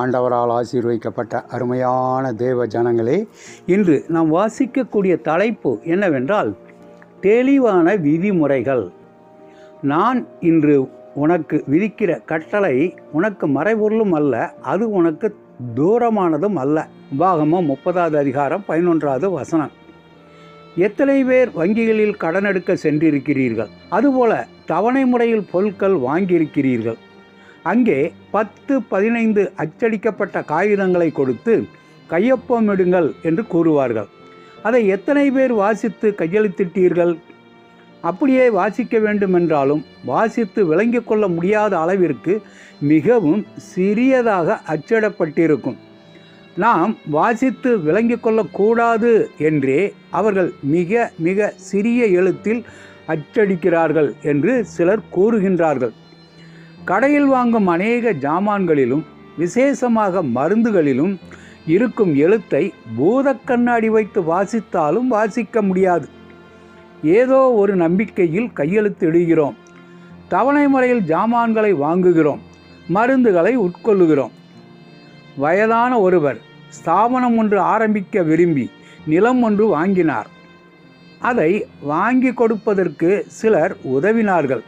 ஆண்டவரால் ஆசீர்வதிக்கப்பட்ட அருமையான தேவ ஜனங்களே இன்று நாம் வாசிக்கக்கூடிய தலைப்பு என்னவென்றால் தெளிவான விதிமுறைகள். நான் இன்று உனக்கு விதிக்கிற கட்டளை உனக்கு மறைபொருளும் அல்ல அது உனக்கு தூரமானதும் அல்ல. பாகமோ முப்பதாவது அதிகாரம் பதினொன்றாவது வசனம். எத்தனை பேர் வங்கிகளில் கடன் எடுக்க சென்றிருக்கிறீர்கள்? அதுபோல தவணை முறையில் பொருட்கள் வாங்கியிருக்கிறீர்கள். அங்கே பத்து பதினைந்து அச்சடிக்கப்பட்ட காகிதங்களை கொடுத்து கையொப்பமிடுங்கள் என்று கூறுவார்கள். அதை எத்தனை பேர் வாசித்து கையெழுத்திட்டீர்கள்? அப்படியே வாசிக்க வேண்டுமென்றாலும் வாசித்து விளங்கிக் கொள்ள முடியாத அளவிற்கு மிகவும் சிறியதாக அச்சிடப்பட்டிருக்கும். நாம் வாசித்து விளங்கிக் கொள்ளக்கூடாது என்றே அவர்கள் மிக மிக சிறிய எழுத்தில் அச்சடிக்கிறார்கள் என்று சிலர் கூறுகின்றார்கள். கடையில் வாங்கும் அநேக ஜாமான்களிலும் விசேஷமாக மருந்துகளிலும் இருக்கும் எழுத்தை பூதக் கண்ணாடி வைத்து வாசித்தாலும் வாசிக்க முடியாது. ஏதோ ஒரு நம்பிக்கையில் கையெழுத்து இடுகிறோம். தவணை முறையில் ஜாமான்களை வாங்குகிறோம். மருந்துகளை உட்கொள்ளுகிறோம். வயதான ஒருவர் ஸ்தாபனம் ஒன்று ஆரம்பிக்க விரும்பி நிலம் ஒன்று வாங்கினார். அதை வாங்கி கொடுப்பதற்கு சிலர் உதவினார்கள்.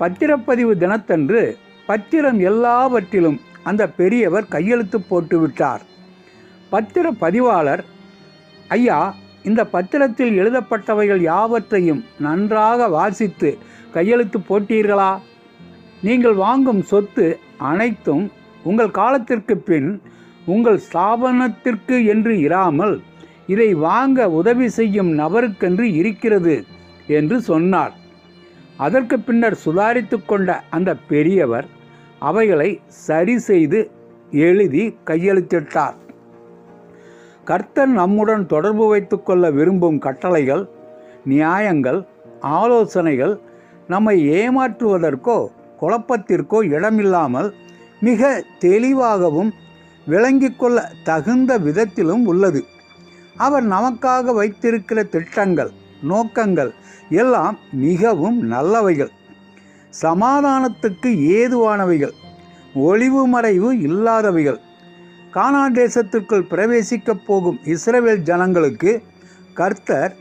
பத்திரப்பதிவு தினத்தன்று பத்திரம் எல்லாவற்றிலும் அந்த பெரியவர் கையெழுத்து போட்டுவிட்டார் பத்திர பதிவாளர் ஐயா இந்த பத்திரத்தில் எழுதப்பட்டவைகள் யாவற்றையும் நன்றாக வாசித்து கையெழுத்து போட்டீர்களா? நீங்கள் வாங்கும் சொத்து அனைத்தும் உங்கள் காலத்திற்கு பின் உங்கள் ஸ்தாபனத்திற்கு என்று இராமல் இதை வாங்க உதவி செய்யும் நபருக்கென்று இருக்கிறது என்று சொன்னார். அதற்கு பின்னர் சுதாரித்து கொண்ட அந்த பெரியவர் அவைகளை சரி செய்து எழுதி கையெழுத்திட்டார். கர்த்தர் நம்முடன் தொடர்பு வைத்துக்கொள்ள விரும்பும் கட்டளைகள் நியாயங்கள் ஆலோசனைகள் நம்மை ஏமாற்றுவதற்கோ குழப்பத்திற்கோ இடமில்லாமல் மிக தெளிவாகவும் விளங்கிக் கொள்ள தகுந்த விதத்திலும் உள்ளது. அவர் நமக்காக வைத்திருக்கிற திட்டங்கள் நோக்கங்கள் எல்லாம் மிகவும் நல்லவைகள். சமாதானத்துக்கு ஏதுவானவைகள். ஒளிவு மறைவு இல்லாதவைகள். கானா தேசத்திற்குள் பிரவேசிக்கப் போகும் இஸ்ரேல் ஜனங்களுக்கு கர்த்தர்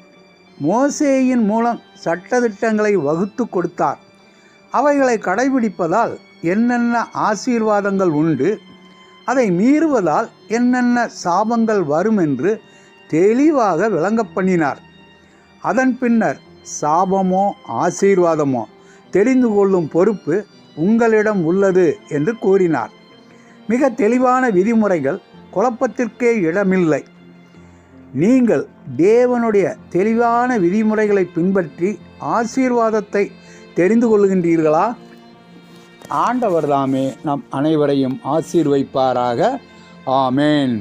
மோசேயின் மூலம் சட்டதிட்டங்களை வகுத்து கொடுத்தார். அவைகளை கடைபிடிப்பதால் என்னென்ன ஆசீர்வாதங்கள் உண்டு? அதை மீறுவதால் என்னென்ன சாபங்கள் வரும் என்று தெளிவாக விளங்கப் பண்ணினார். அதன் பின்னர் சாபமோ ஆசீர்வாதமோ தெரிந்து கொள்ளும் பொறுப்பு உங்களிடம் உள்ளது என்று கூறினார். மிக தெளிவான விதிமுறைகள் குழப்பத்திற்கே இடமில்லை. நீங்கள் தேவனுடைய தெளிவான விதிமுறைகளை பின்பற்றி ஆசீர்வாதத்தை தெரிந்து கொள்கின்றீர்களா? ஆண்டவர் தாமே நம் அனைவரையும் ஆசீர்வைப்பாராக. ஆமேன்.